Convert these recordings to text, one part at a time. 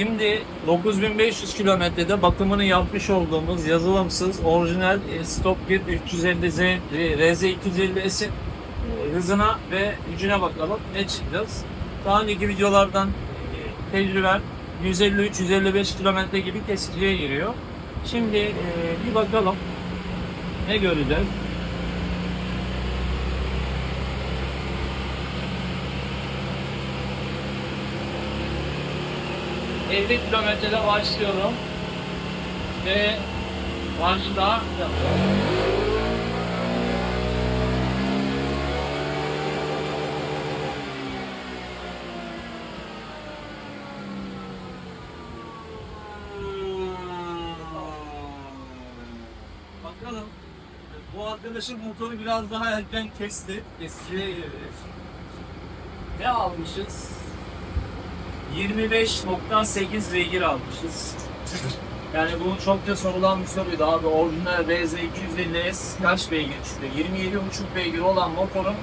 Şimdi 9500 kilometrede bakımını yapmış olduğumuz yazılımsız orijinal Stop Grid 350Z e, RZ250S'in e, hızına ve gücüne bakalım ne çıkacağız. Daha önceki videolardan e, tecrübem 153-155 kilometre gibi kesiciye giriyor. Şimdi e, bir bakalım ne göreceğiz. ...50 kilometrede başlıyorum. Ve başta Bakalım. Bu arkadaşın motoru biraz daha erken kesti. Eskiye girdi. Ne almışız? 25.8 beygir almışız. Yani bu çok da sorulan bir soruydu abi. Orijinal RZ 250S kaç beygir çıkıyor? 27.5 beygir olan motorun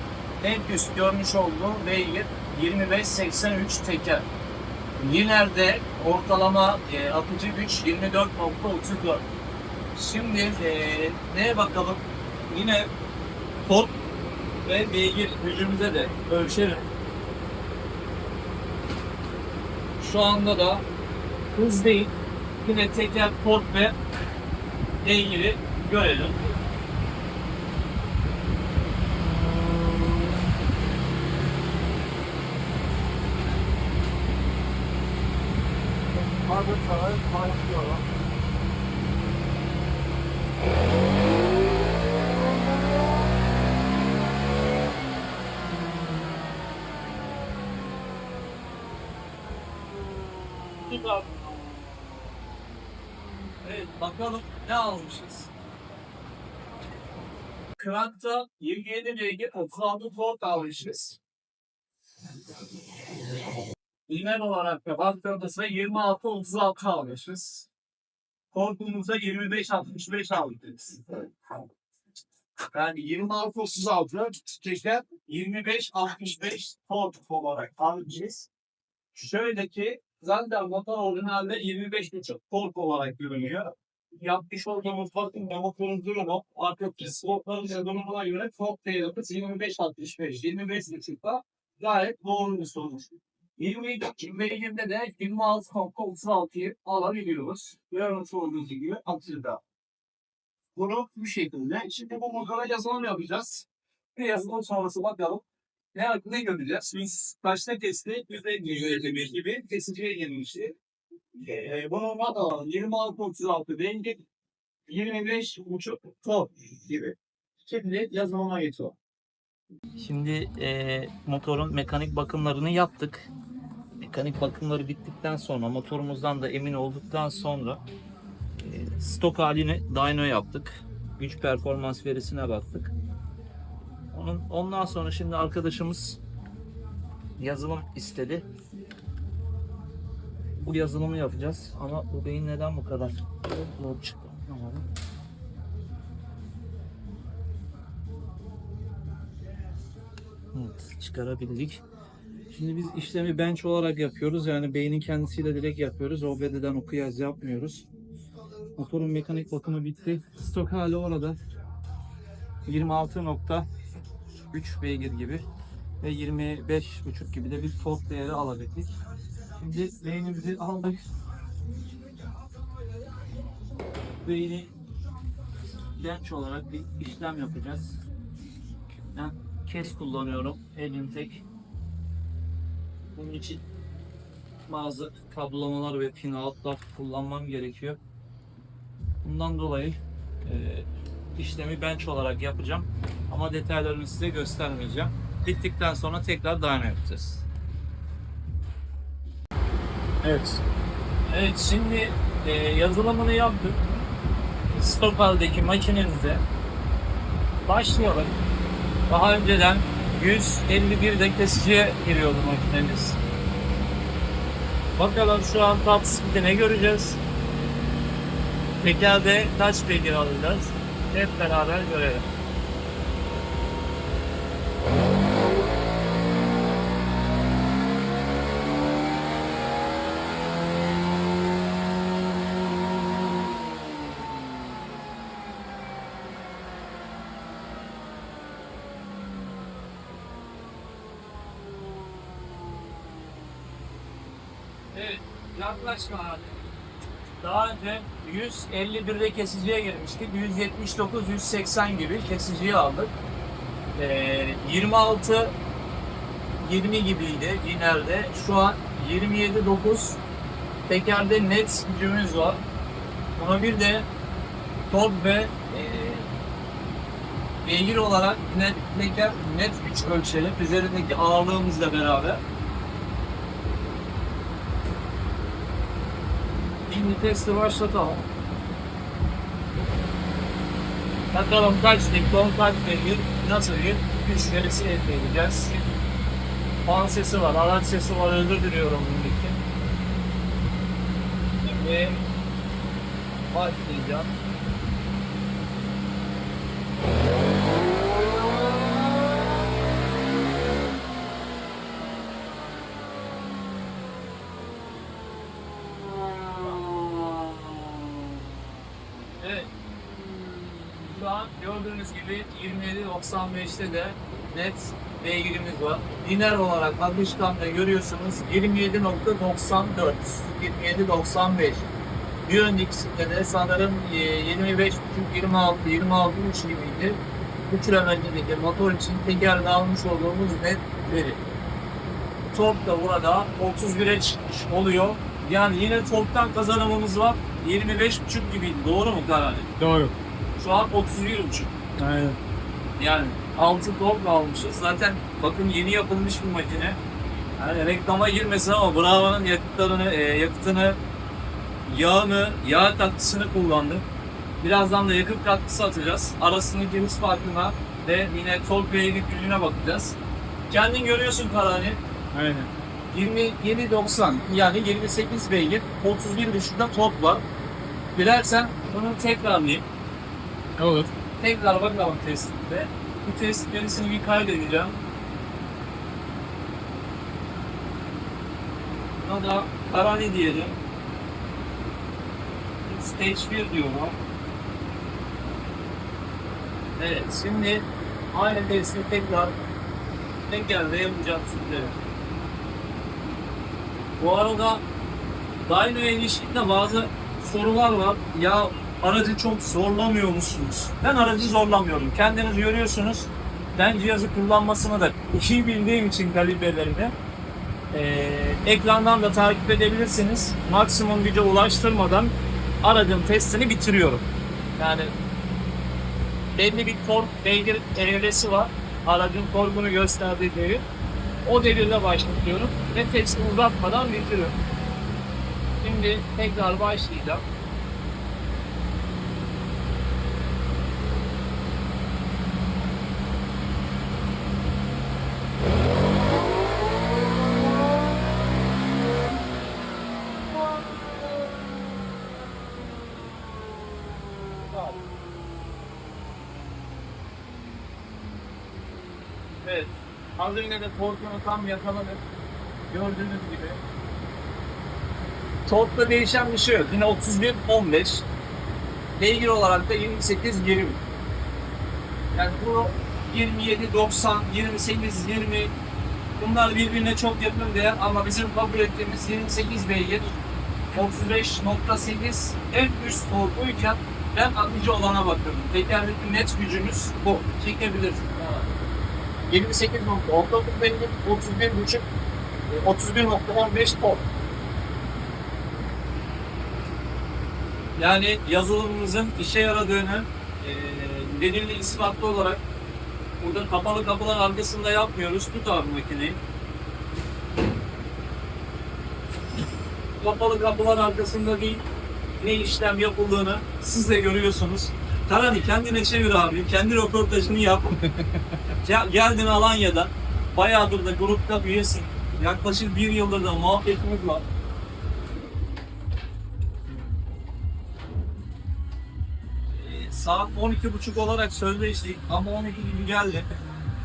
en üst görmüş olduğu beygir 25.83 teker. Liner'de ortalama e, atıcı güç 24.34. Şimdi e, neye bakalım? Yine tork ve beygir gücümüze de ölçelim. Şu anda da hız değil. Yine teker tork ve beygiri görelim. Hadi sana başlıyorum. Bakalım ne almışız. Krank'ta 27 beygir 36 tork almışız. Lineer olarak da baktığımızda 26-36 almışız. Torkumuzda 25-65 almışız. Yani 26-36 teker 25-65 tork olarak almışız. Şöyle ki zaten motor orijinalde 25.5 tork olarak görünüyor. Yapmış olduğumuz bakım motorun durumu artık spotların durumuna göre tork değerimiz 25.65 25.5'da gayet doğru bir sonuç. 22 beygirde de 26.36'yı alabiliyoruz. Görmüş olduğunuz gibi atılda. Bunu bu şekilde. Şimdi bu motora yazılım yapacağız. Bir yazılım sonrası bakalım. Ne, ne göreceğiz? Biz başta testi %51 gibi kesiciye girmişti. Ee, bunun alalım. 26.36 beygir 25.5 ton gibi. Şimdi yazılıma geçiyor. Şimdi e, motorun mekanik bakımlarını yaptık. Mekanik bakımları bittikten sonra motorumuzdan da emin olduktan sonra e, stok halini dyno yaptık. Güç performans verisine baktık. Onun, ondan sonra şimdi arkadaşımız yazılım istedi. Bu yazılımı yapacağız ama bu beyin neden bu kadar zor çıktı? Evet, çıkarabildik. Şimdi biz işlemi bench olarak yapıyoruz. Yani beynin kendisiyle direkt yapıyoruz. OBD'den okuyaz yapmıyoruz. Motorun mekanik bakımı bitti. Stok hali orada. 26.3 beygir gibi ve 25.5 gibi de bir tork değeri alabildik. Şimdi beynimizi aldık. Beyni bench olarak bir işlem yapacağız. Ben kes kullanıyorum. Elim tek. Bunun için bazı kablamalar ve pin outlar kullanmam gerekiyor. Bundan dolayı e, işlemi bench olarak yapacağım. Ama detaylarını size göstermeyeceğim. Bittikten sonra tekrar dyno yapacağız. Evet. Evet şimdi e, yazılımını yaptık. Stok haldeki makinemizde başlayalım. Daha önceden 151'de kesiciye giriyordu makinemiz. Bakalım şu an top ne göreceğiz? Tekerde kaç beygir alacağız? Hep beraber görelim. Evet, yaklaş abi. Daha önce 151'de kesiciye girmiştik. 179, 180 gibi kesiciyi aldık. Ee, 26 20 gibiydi ineride. Şu an 27 9 tekerde net gücümüz var. Buna bir de tork ve e, beygir olarak net teker net güç ölçelim. Üzerindeki ağırlığımızla beraber. Şimdi testi başlatalım. Bakalım kaç diklon kaç beygir nasıl bir güç verisi elde edeceğiz. Fan sesi var, araç sesi var, özür diliyorum bunun. Şimdi başlayacağım. Evet. Şu an gördüğünüz gibi 27.95'te de net beygirimiz var. Lineer olarak akışkanda görüyorsunuz 27.94 27.95 bir öncekisinde de sanırım e, 25 26 26 gibiydi. Bu kilometredeki motor için tekerde almış olduğumuz net veri. Tork da burada 31'e çıkmış oluyor. Yani yine torktan kazanımımız var. 25.5 gibiydi. Doğru mu Karani? Doğru. Şu an 31.5. Aynen. Yani 6 tork almışız. Zaten bakın yeni yapılmış bir makine. Yani reklama girmesin ama Bravo'nun yakıtlarını, e, yakıtını, yağını, yağ katkısını kullandık. Birazdan da yakıt katkısı atacağız. Arasındaki hız farkına ve yine tork ve gücüne bakacağız. Kendin görüyorsun Karani. Aynen. 27.90 yani 28 beygir 31 düşükte tork var. Dilersen bunu tekrarlayayım. Olur. Tekrar bakalım testinde. Bu test verisini bir kaydedeceğim. Buna da karani diyelim. Stage 1 diyorum. Evet şimdi aynı testi tekrar tekrar da yapacağım şimdi. Bu arada Dyno'ya ilişkin de bazı sorular var. Ya aracı çok zorlamıyor musunuz? Ben aracı zorlamıyorum. Kendiniz görüyorsunuz. Ben cihazı kullanmasını da iyi bildiğim için kalibrelerini eee, ekrandan da takip edebilirsiniz. Maksimum güce ulaştırmadan aracın testini bitiriyorum. Yani belli bir tork beygir evresi var. Aracın torkunu gösterdiği devir. O devirle başlatıyorum ve testi uzatmadan bitiriyorum. Şimdi tekrar başlayacağım. Evet. Az önce de torkunu tam yakaladık. Gördüğünüz gibi. Torkta değişen bir şey yok. Yine 31 15. Beygir olarak da 28 20. Yani bu 27 90 28 20 bunlar birbirine çok yakın değer ama bizim kabul ettiğimiz 28 beygir 35.8 en üst torkuyken ben akıcı olana bakıyorum. Tekerdeki net gücümüz bu. Çekebiliriz. 28.19 beygir 31.5 31.15 tork. Yani yazılımımızın işe yaradığını e, delilli ispatlı olarak burada kapalı kapılar arkasında yapmıyoruz. Tut abi makineyi. Kapalı kapılar arkasında değil ne işlem yapıldığını siz de görüyorsunuz. Karani kendine çevir abi. Kendi röportajını yap. Gel- Geldin Alanya'da. Bayağıdır da grupta üyesin. Yaklaşık bir yıldır da muhabbetimiz var. Ee, Saat 12.30 olarak sözleştik ama 12 gibi geldi.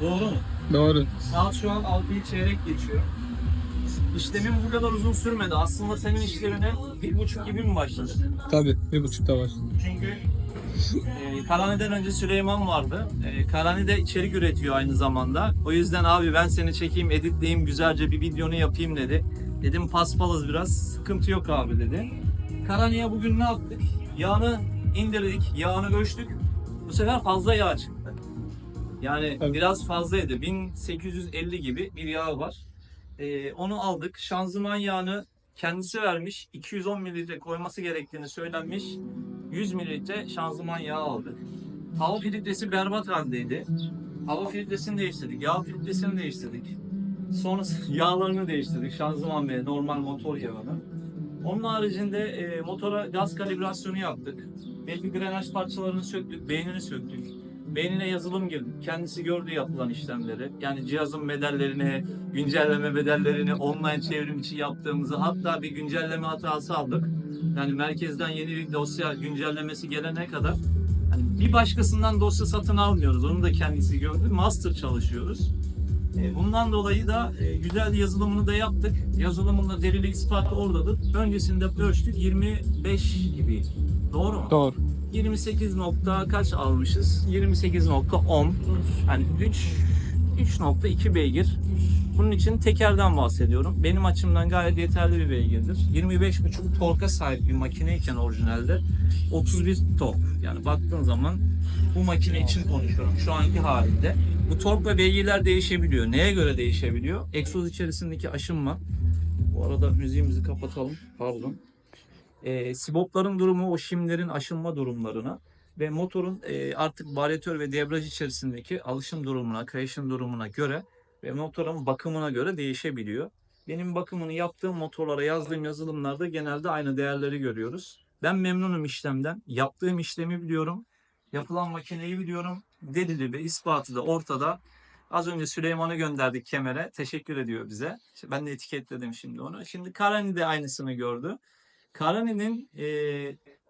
Doğru mu? Doğru. Saat şu an 6'yı çeyrek geçiyor. İşlemin bu kadar uzun sürmedi. Aslında senin işlemine bir buçuk gibi mi başladı? Tabii. Bir buçukta başladı. Çünkü e, Karani'den önce Süleyman vardı. E, Karani de içerik üretiyor aynı zamanda. O yüzden abi ben seni çekeyim, editleyeyim, güzelce bir videonu yapayım dedi. Dedim paspalız biraz. Sıkıntı yok abi dedi. Karaniye bugün ne yaptık? Yağını indirdik. Yağını ölçtük. Bu sefer fazla yağ çıktı. Yani Tabii. biraz fazlaydı. 1850 gibi bir yağ var. Ee, onu aldık. Şanzıman yağını kendisi vermiş. 210 mililitre koyması gerektiğini söylenmiş. 100 mililitre şanzıman yağı aldık. Hava filtresi berbat haldeydi. Hava filtresini değiştirdik. Yağ filtresini değiştirdik. Sonra yağlarını değiştirdik. Şanzıman ve normal motor yağını. Onun haricinde e, motora gaz kalibrasyonu yaptık. Belli grenaj parçalarını söktük, beynini söktük. Beynine yazılım girdik. Kendisi gördü yapılan işlemleri. Yani cihazın bedellerini, güncelleme bedellerini online çevrim içi yaptığımızı hatta bir güncelleme hatası aldık. Yani merkezden yeni bir dosya güncellemesi gelene kadar hani bir başkasından dosya satın almıyoruz. Onu da kendisi gördü. Master çalışıyoruz. E, Bundan dolayı da e, güzel yazılımını da yaptık. Yazılımın da derilik ispatı oradadır. Öncesinde ölçtük 25 gibi. Doğru mu? Doğru. 28 nokta kaç almışız? 28.10. Yani 3 3.2 beygir. Bunun için tekerden bahsediyorum. Benim açımdan gayet yeterli bir beygirdir. 25.5 torka sahip bir makineyken orijinalde 31 tork. Yani baktığın zaman bu makine için konuşuyorum şu anki halinde. Bu tork ve beygirler değişebiliyor. Neye göre değişebiliyor? Egzoz içerisindeki aşınma. Bu arada müziğimizi kapatalım. Pardon e, sibopların durumu, o şimlerin aşınma durumlarına ve motorun e, artık varyatör ve debriyaj içerisindeki alışım durumuna, kayışım durumuna göre ve motorun bakımına göre değişebiliyor. Benim bakımını yaptığım motorlara yazdığım yazılımlarda genelde aynı değerleri görüyoruz. Ben memnunum işlemden. Yaptığım işlemi biliyorum. Yapılan makineyi biliyorum. Delili ve ispatı da ortada. Az önce Süleyman'ı gönderdik kemere. Teşekkür ediyor bize. Ben de etiketledim şimdi onu. Şimdi Karani de aynısını gördü. Karani'nin e,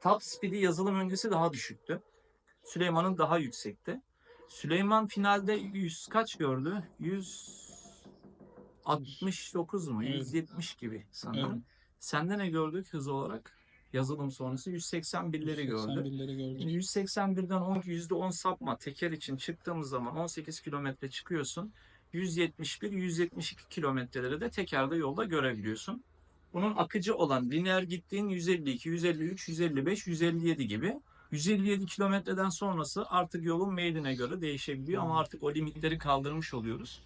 top speed'i yazılım öncesi daha düşüktü. Süleyman'ın daha yüksekti. Süleyman finalde 100 kaç gördü? 169 mu? Evet. 170 gibi sanırım. Evet. Sende ne gördük hız olarak? Yazılım sonrası 181'leri gördü. 81'leri gördük. Şimdi 181'den 10 %10 sapma teker için çıktığımız zaman 18 kilometre çıkıyorsun. 171 172 kilometreleri de tekerde yolda görebiliyorsun. Bunun akıcı olan lineer gittiğin 152, 153, 155, 157 gibi. 157 kilometreden sonrası artık yolun meyline göre değişebiliyor ama artık o limitleri kaldırmış oluyoruz.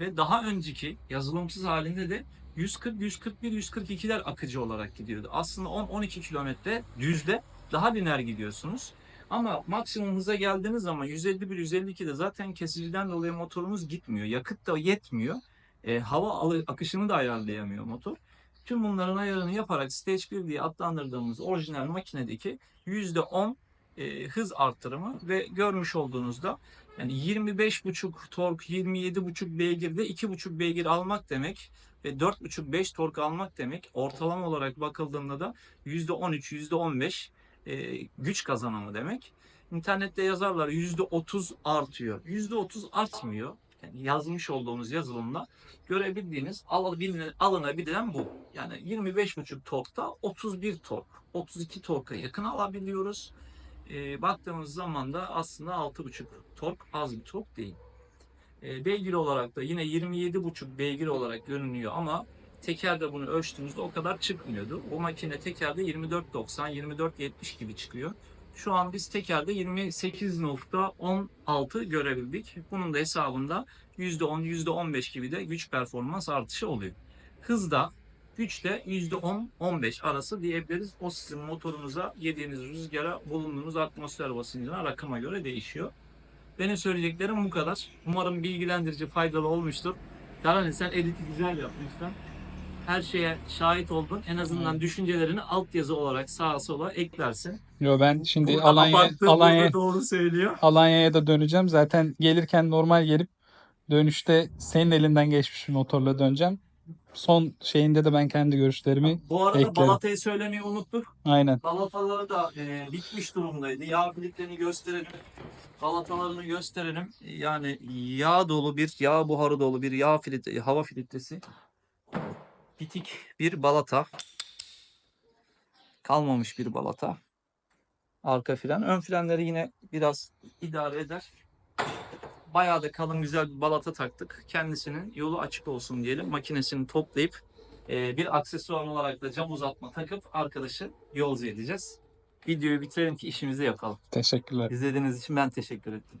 Ve daha önceki yazılımsız halinde de 140, 141, 142'ler akıcı olarak gidiyordu. Aslında 10-12 kilometre düzde daha lineer gidiyorsunuz. Ama maksimum hıza geldiğiniz zaman 151-152'de zaten kesiciden dolayı motorumuz gitmiyor. Yakıt da yetmiyor. E, hava akışını da ayarlayamıyor motor. Tüm bunların ayarını yaparak Stage 1 diye adlandırdığımız orijinal makinedeki %10 e, hız arttırımı ve görmüş olduğunuzda yani 25,5 tork, 27,5 beygirde 2,5 beygir almak demek ve 4,5-5 tork almak demek ortalama olarak bakıldığında da %13, %15 e, güç kazanımı demek. İnternette yazarlar %30 artıyor. %30 artmıyor. Yani yazmış olduğumuz yazılımda görebildiğiniz alınabilen bu. Yani 25,5 torkta 31 tork, 32 torka yakın alabiliyoruz. E, baktığımız zaman da aslında 6,5 tork az bir tork değil. E, beygir olarak da yine 27,5 beygir olarak görünüyor ama tekerde bunu ölçtüğümüzde o kadar çıkmıyordu. O makine tekerde 24.90, 24.70 gibi çıkıyor. Şu an biz tekerde 28.16 görebildik. Bunun da hesabında %10, %15 gibi de güç performans artışı oluyor. Hızda, güçte %10-15 arası diyebiliriz. O sizin motorunuza, yediğiniz rüzgara, bulunduğunuz atmosfer basıncına, rakıma göre değişiyor. Benim söyleyeceklerim bu kadar. Umarım bilgilendirici, faydalı olmuştur. Karani sen editi güzel yap lütfen. Her şeye şahit oldun. En azından düşüncelerini altyazı olarak sağa sola eklersin. Yo ben şimdi Burada Alanya Alanya doğru söylüyor. Alanya'ya da döneceğim. Zaten gelirken normal gelip dönüşte senin elinden geçmiş bir motorla döneceğim. Son şeyinde de ben kendi görüşlerimi Bu arada eklerim. Balata'yı söylemeyi unuttuk. aynen. Balataları da e, bitmiş durumdaydı. Yağ filtrerini gösterelim. Balatalarını gösterelim. Yani yağ dolu bir, yağ buharı dolu bir yağ filtre, hava filtresi. Bitik bir balata. Kalmamış bir balata. Arka fren. Ön frenleri yine biraz idare eder. Bayağı da kalın güzel bir balata taktık. Kendisinin yolu açık olsun diyelim. Makinesini toplayıp Ee, bir aksesuar olarak da cam uzatma takıp arkadaşı yolcu edeceğiz. Videoyu bitirelim ki işimizi yapalım. Teşekkürler. İzlediğiniz için ben teşekkür ettim.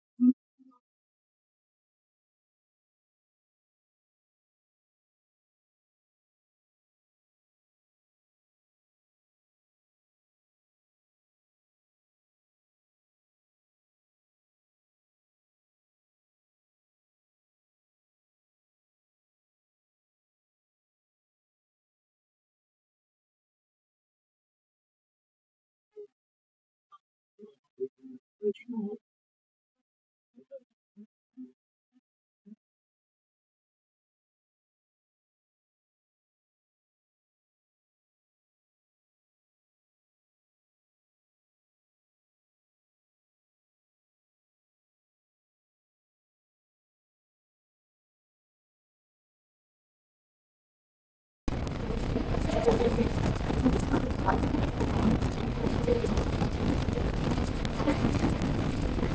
Which?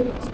que no